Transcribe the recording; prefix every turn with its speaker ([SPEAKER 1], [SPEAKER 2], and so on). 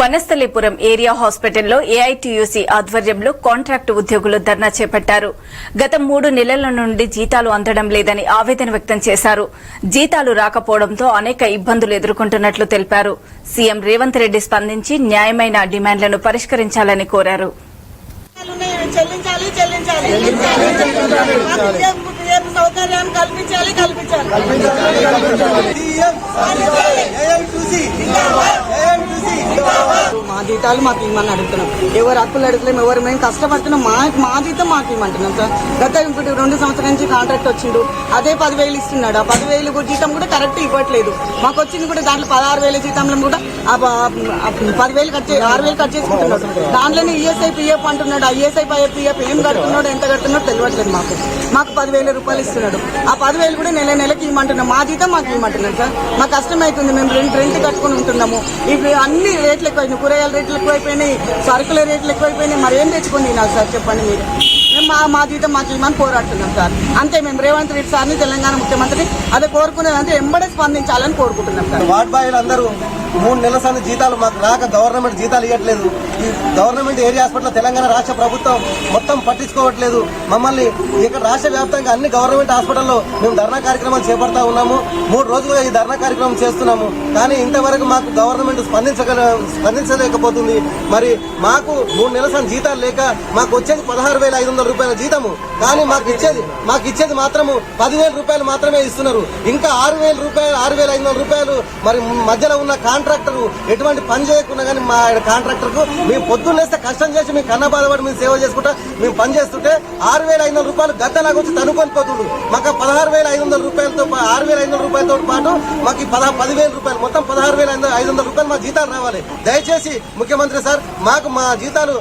[SPEAKER 1] Vanasthalipuram area హాస్పిటల్లో AITUC ఆధ్వర్యంలో contract ఉద్యోగులు ధర్నా చేపట్టారు. గత మూడు నెలల నుండి జీతాలు అందడం లేదని ఆవేదన వ్యక్తం చేశారు. జీతాలు రాకపోవడంతో అనేక ఇబ్బందులు ఎదుర్కొంటున్నట్లు తెలిపారు. సీఎం రేవంత్ రెడ్డి స్పందించి న్యాయమైన డిమాండ్లను పరిష్కరించాలని కోరారు.
[SPEAKER 2] చెల్లించాలి చెల్లించాలి కల్పించాలి కల్పించాలి చాలు మాకు ఇవ్వమని అడుగుతున్నాం. ఎవరు హక్కులు అడుగులేము ఎవరు మేము కష్టపడుతున్నాం మా మా జీతం మాకు ఇవ్వమంటున్నాం సార్. గత ఇప్పుడు రెండు సంవత్సరాల నుంచి కాంట్రాక్ట్ వచ్చిండు. అదే పదివేలు ఇస్తున్నాడు. ఆ పదివేలు కూడా జీతం కూడా కరెక్ట్ ఇవ్వట్లేదు. మాకు వచ్చింది కూడా దాంట్లో పదహారు వేల జీతంలో కూడా పదివేలు కట్ చే ఆరు వేలు కట్ చేసుకుంటున్నాడు. దాంట్లోనే ఈఎస్ఐ పిఎఫ్ అంటున్నాడు. ఆ ఈఎస్ఐ పిఎఫ్ ఏం కడుతున్నాడు ఎంత కడుతున్నాడు తెలియట్లేదు మాకు. మాకు పదివేల రూపాయలు ఇస్తున్నాడు. ఆ పదివేలు కూడా నెల నెలకి ఇవ్వమంటున్నాం. మా జీతం మాకు ఇవ్వమంటున్నాడు సార్. మాకు కష్టమవుతుంది మేము రెంట్ రెంట్ కట్టుకొని ఉంటున్నాము. ఇవి అన్ని రేట్లు ఎక్కువ కూరగాయల రేట్లు ఎక్కువైపోయినాయి సరుకుల రేట్లు ఎక్కువైపోయినాయి. మరి ఏం తెచ్చుకొని తినాలి సార్? చెప్పండి మీరు. మా మా జీతం మాకు ఇవ్వమని పోరాడుతున్నాం సార్. అంతే మేము రేవంత్ రెడ్డి సార్ని తెలంగాణ ముఖ్యమంత్రి అదే కోరుకునేది అంటే ఎంబడే స్పందించాలని కోరుకుంటున్నాం సార్.
[SPEAKER 3] వార్డ్ బాయ్లు అందరూ మూడు నెలల సార్లు జీతాలు మాకు రాక గవర్నమెంట్ జీతాలు ఇవ్వట్లేదు ఈ గవర్నమెంట్ ఏరియా హాస్పిటల్ తెలంగాణ రాష్ట్ర ప్రభుత్వం మొత్తం పట్టించుకోవట్లేదు. మమ్మల్ని ఇక్కడ రాష్ట్ర వ్యాప్తంగా అన్ని గవర్నమెంట్ హాస్పిటల్లో మేము ధర్నా కార్యక్రమాలు చేపడతా ఉన్నాము. మూడు రోజులుగా ఈ ధర్నా కార్యక్రమం చేస్తున్నాము. కానీ ఇంతవరకు మాకు గవర్నమెంట్ స్పందించగల స్పందించలేకపోతుంది. మరి మాకు మూడు నెలల సార్లు జీతాలు లేక మాకు వచ్చేది పదహారు వేల ఐదు వందల రూపాయల జీతము. కానీ మాకు ఇచ్చేది మాకు ఇచ్చేది మాత్రము పదివేల రూపాయలు మాత్రమే ఇస్తున్నారు. ఇంకా ఆరు వేల రూపాయలు ఆరు వేల ఐదు వందల రూపాయలు మరి మధ్యలో ఉన్న కాంట్రాక్టర్ ఎటువంటి పని చేయకుండా కానీ మా కాంట్రాక్టర్కు మేము పొద్దున్నేస్తే కష్టం చేసి మేము కన్న బాధపడి మేము సేవ చేసుకుంటా మేము పని చేస్తుంటే ఆరు వేల ఐదు వందల రూపాయలు గద్దలాగా వచ్చి తనుకొని పోతుండ్రు. మాకు పదహారు వేల ఐదు వందల రూపాయలతో ఆరు వేల ఐదు వందల రూపాయలతో పాటు మాకు ఈ పదహారు పదివేల రూపాయలు మొత్తం పదహారు వేల ఐదు వందల రూపాయలు మా జీతాలు రావాలి. దయచేసి ముఖ్యమంత్రి సార్ మాకు మా జీతాలు